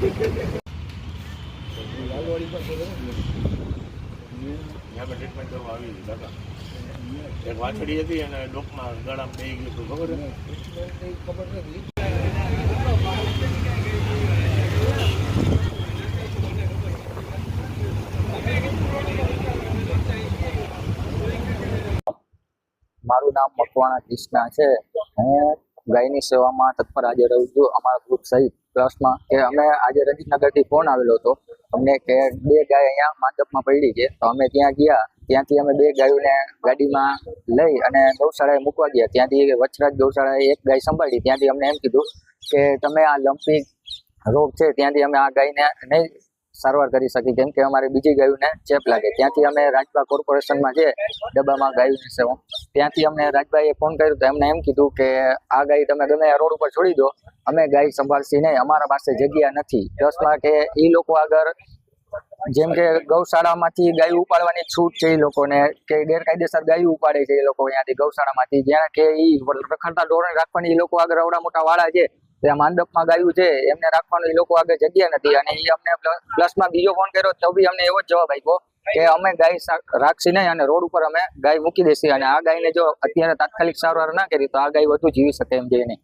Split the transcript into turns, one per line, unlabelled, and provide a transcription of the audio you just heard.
એક વાછડી હતી અને ડોકમાં ગળામાં બે ગયું હતું, ખબર?
ખબર નથી
મારું નામ મકવાણા કૃષ્ણા છે હું ગાયની સેવામાં તત્પર હાજર રહું છું અમારા ગ્રુપ સહિત પ્લસમાં કે અમે આજે રણજીતનગરથી ફોન આવેલો હતો. અમને કે બે ગાય અહીંયા માંડપમાં પડી છે. તો અમે ત્યાં ગયા. ત્યાંથી અમે બે ગાયોને ગાડીમાં લઈ અને ગૌશાળાએ મૂકવા ગયા. ત્યાંથી વચરાજ ગૌશાળાએ એક ગાય સંભાળી. ત્યાંથી અમને એમ કીધું કે તમે આ લંપી રોગ છે, ત્યાંથી અમે આ ગાયને નહીં સારવાર કરી શકી કેમ કે અમારે બીજી ગાયોને ચેપ લાગે. ત્યાંથી અમે રાજપા કોર્પોરેશનમાં છે ડબ્બામાં ગાયોની સેવા ત્યાંથી અમને રાજભાઈએ ફોન કર્યો તો એમને એમ કીધું કે, આ ગાય તમે ગમે રોડ ઉપર છોડી દો. અમે ગાય સંભાળશી નહીં. અમારા પાસે જગ્યા નથી. પ્લસમાં કે એ લોકો આગળ જેમ કે ગૌશાળામાંથી ગાય ઉપાડવાની છૂટ છે એ લોકોને, કે ગેરકાયદેસર ગાય ઉપાડે છે એ લોકો અહીંયાથી ગૌશાળામાંથી. જ્યાં કે એ રખડતા ઢોરને રાખવાની એ લોકો આગળ અવડા મોટા વાળા છે. ત્યાં માંડપમાં ગાયું છે. એમને રાખવાનું એ લોકો આગળ જગ્યા નથી. અને એ અમને પ્લસમાં બીજો ફોન કર્યો તો બી અમને એવો જ જવાબ આપ્યો. કે અમે ગાય રાખશી નહીં અને રોડ ઉપર અમે ગાય મૂકી દેશી અને આ ગાયને જો અત્યારે તાત્કાલિક સારવાર ના કરી તો આ ગાય વધુ જીવી શકે એમ જઈને